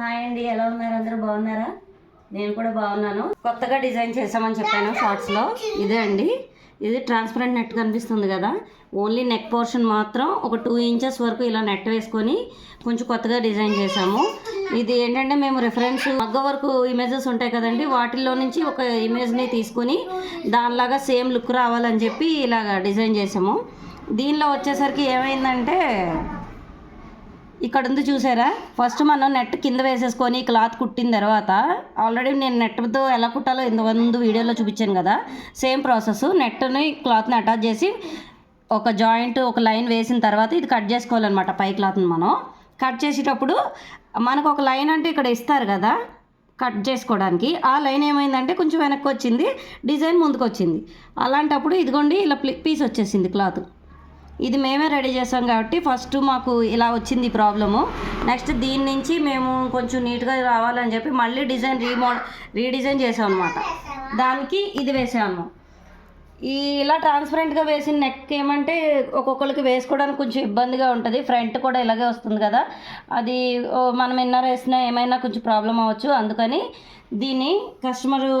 Hi అండి ఎలా ఉన్నారు? అందరూ బాగున్నారా? నేను కూడా బాగున్నాను. కొత్తగా డిజైన్ చేసామని చెప్పాను షార్ట్స్లో ఇదే అండి. ఇది ట్రాన్స్పరెంట్ నెట్ కనిపిస్తుంది కదా. ఓన్లీ నెక్ పోర్షన్ మాత్రం ఒక టూ ఇంచెస్ వరకు ఇలా నెట్ వేసుకొని కొంచెం కొత్తగా డిజైన్ చేసాము ఇది ఏంటంటే మేము రిఫరెన్స్ మగ్గ వరకు ఇమేజెస్ ఉంటాయి కదండి. వాటిల్లో నుంచి ఒక ఇమేజ్ని తీసుకొని దానిలాగా సేమ్ లుక్ రావాలని చెప్పి ఇలాగ డిజైన్ చేసాము దీనిలో వచ్చేసరికి ఏమైందంటే ఇక్కడ ఉంది చూసారా? ఫస్ట్ మనం నెట్ కింద వేసేసుకొని క్లాత్ కుట్టిన తర్వాత ఆల్రెడీ నేను నెట్తో ఎలా కుట్టాలో ఇంత ముందు వీడియోలో చూపించాను కదా. సేమ్ ప్రాసెస్ నెట్ని క్లాత్ని అటాచ్ చేసి ఒక జాయింట్ ఒక లైన్ వేసిన తర్వాత ఇది కట్ చేసుకోవాలన్నమాట పై క్లాత్ని మనం. కట్ చేసేటప్పుడు మనకు ఒక లైన్ అంటే ఇక్కడ ఇస్తారు కదా కట్ చేసుకోవడానికి. ఆ లైన్ ఏమైందంటే కొంచెం వెనక్కి వచ్చింది డిజైన్ ముందుకు వచ్చింది అలాంటప్పుడు ఇదిగోండి ఇలా పీస్ వచ్చేసింది క్లాత్ ఇది మేమే రెడీ చేసాం కాబట్టి ఫస్ట్ మాకు ఇలా వచ్చింది ప్రాబ్లము. నెక్స్ట్ దీని నుంచి మేము కొంచెం నీట్గా రావాలని చెప్పి మళ్ళీ డిజైన్ రీమో రీడిజైన్ చేసాం అనమాట దానికి ఇది వేసాము. ఈ ఇలా ట్రాన్స్పరెంట్గా వేసిన నెక్ ఏమంటే ఒక్కొక్కరికి వేసుకోవడానికి కొంచెం ఇబ్బందిగా ఉంటుంది. ఫ్రంట్ కూడా ఇలాగే వస్తుంది కదా. అది మనం ఇన్నర్ వేసినా ఏమైనా కొంచెం ప్రాబ్లం అవ్వచ్చు. అందుకని దీన్ని కస్టమరు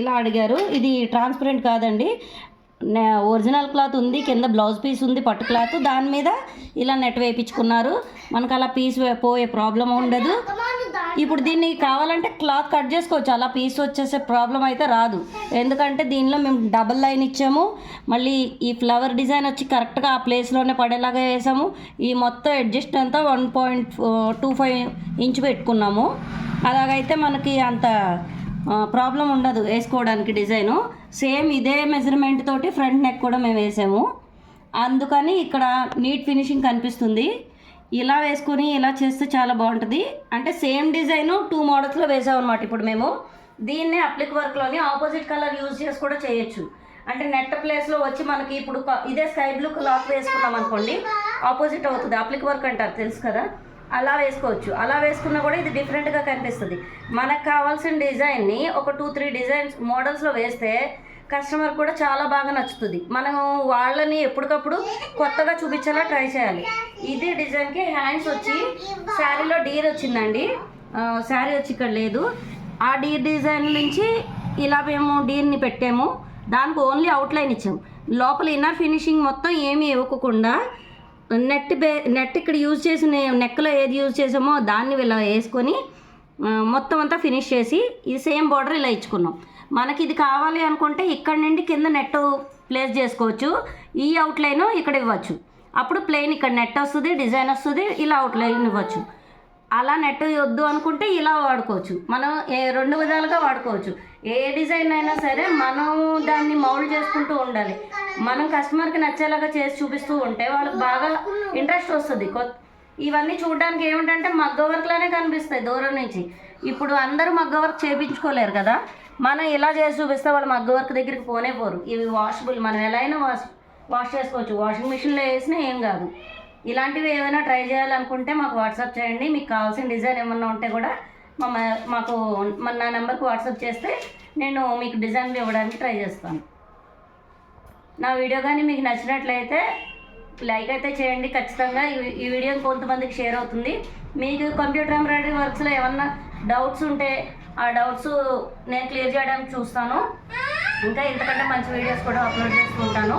ఇలా అడిగారు. ఇది ట్రాన్స్పరెంట్ కాదండి. ఒరిజినల్ క్లాత్ ఉంది కింద బ్లౌజ్ పీస్ ఉంది పట్టు క్లాత్. దాని మీద ఇలా నెట్ వేయించుకున్నారు మనకు అలా పీస్ పోయే ప్రాబ్లం ఉండదు. ఇప్పుడు దీన్ని కావాలంటే క్లాత్ కట్ చేసుకోవచ్చు. అలా పీస్ వచ్చేసే ప్రాబ్లం అయితే రాదు. ఎందుకంటే దీనిలో మేము డబల్ లైన్ ఇచ్చాము. మళ్ళీ ఈ ఫ్లవర్ డిజైన్ వచ్చి కరెక్ట్గా ఆ ప్లేస్లోనే పడేలాగా వేసాము. ఈ మొత్తం అడ్జస్ట్ అంతా one point two five inch పెట్టుకున్నాము. అలాగైతే మనకి అంత ప్రాబ్లం ఉండదు వేసుకోవడానికి డిజైను. సేమ్ ఇదే మెజర్మెంట్ తోటి ఫ్రంట్ నెక్ కూడా మేము వేసాము. అందుకని ఇక్కడ నీట్ ఫినిషింగ్ కనిపిస్తుంది. ఇలా వేసుకొని ఇలా చేస్తే చాలా బాగుంటుంది. అంటే సేమ్ డిజైన్ టూ మోడల్స్లో వేసాం అనమాట ఇప్పుడు మేము. దీన్నే అప్లిక్ వర్క్లోని ఆపోజిట్ కలర్ యూజ్ చేసి కూడా చేయొచ్చు. అంటే నెట్ ప్లేస్లో వచ్చి మనకి ఇప్పుడు ఇదే స్కై బ్లూ క్లాత్ వేసుకున్నాం అనుకోండి ఆపోజిట్ అవుతుంది. అప్లిక్ వర్క్ అంటారు తెలుసు కదా? అలా వేసుకోవచ్చు. అలా వేసుకున్నా కూడా ఇది డిఫరెంట్గా కనిపిస్తుంది. మనకు కావాల్సిన డిజైన్ని ఒక టూ త్రీ డిజైన్స్ మోడల్స్లో వేస్తే కస్టమర్ కూడా చాలా బాగా నచ్చుతుంది. మనం వాళ్ళని ఎప్పటికప్పుడు కొత్తగా చూపించేలా ట్రై చేయాలి. ఇది డిజైన్కి హ్యాండ్స్ వచ్చి శారీలో డీర్ వచ్చిందండి. శారీ వచ్చి ఇక్కడ లేదు. ఆ డీర్ డిజైన్ నుంచి ఇలా మేము డీర్ని పెట్టాము. దానికి ఓన్లీ అవుట్లైన్ ఇచ్చాము లోపల ఇన్నర్ ఫినిషింగ్ మొత్తం ఏమీ ఇవ్వకుండా నెట్ బే నెట్ ఇక్కడ యూజ్ చేసిన నెక్లో ఏది యూజ్ చేసామో దాన్ని ఇలా వేసుకొని మొత్తం అంతా ఫినిష్ చేసి ఇది సేమ్ బార్డర్ ఇలా ఇచ్చుకున్నాం. మనకి ఇది కావాలి అనుకుంటే ఇక్కడ నుండి కింద నెట్ ప్లేస్ చేసుకోవచ్చు. ఈ అవుట్లైన్ ఇక్కడ ఇవ్వచ్చు. అప్పుడు ప్లెయిన్ ఇక్కడ నెట్ వస్తుంది డిజైన్ వస్తుంది ఇలా అవుట్లైన్ ఇవ్వచ్చు. అలా నెట్ వద్దు అనుకుంటే ఇలా వాడుకోవచ్చు. మనం ఏ రెండు విధాలుగా వాడుకోవచ్చు. ఏ డిజైన్ అయినా సరే మనం దాన్ని మౌల్డ్ చేసుకుంటూ ఉండాలి. మనం కస్టమర్కి నచ్చేలాగా చేసి చూపిస్తూ ఉంటే వాళ్ళకి బాగా ఇంట్రెస్ట్ వస్తుంది. కొత్త ఇవన్నీ చూడడానికి ఏమిటంటే మగ్గ వర్క్లోనే కనిపిస్తాయి దూరం నుంచి. ఇప్పుడు అందరూ మగ్గ వర్క్ చేయించుకోలేరు కదా. మనం ఇలా చేసి చూపిస్తే వాళ్ళు మగ్గ వర్క్ దగ్గరికి పోనే పోరు. ఇవి వాషబుల్ మనం ఎలా అయినా వాష్ వాష్ చేసుకోవచ్చు. వాషింగ్ మిషన్లో వేసినా ఏం కాదు. ఇలాంటివి ఏదైనా ట్రై చేయాలనుకుంటే మాకు వాట్సాప్ చేయండి. మీకు కావాల్సిన డిజైన్ ఏమన్నా ఉంటే కూడా మా మాకు మన నా నెంబర్కి వాట్సాప్ చేస్తే నేను మీకు డిజైన్లు ఇవ్వడానికి ట్రై చేస్తాను. నా వీడియో కానీ మీకు నచ్చినట్లయితే లైక్ అయితే చేయండి. ఖచ్చితంగా ఈ వీడియో కొంతమందికి షేర్ అవుతుంది. మీకు కంప్యూటర్ ఎంబ్రాయిడరీ వర్క్స్లో ఏమన్నా డౌట్స్ ఉంటే ఆ డౌట్స్ నేను క్లియర్ చేయడానికి చూస్తాను. ఇంకా ఇంతకంటే మంచి వీడియోస్ కూడా అప్లోడ్ చేసుకుంటాను.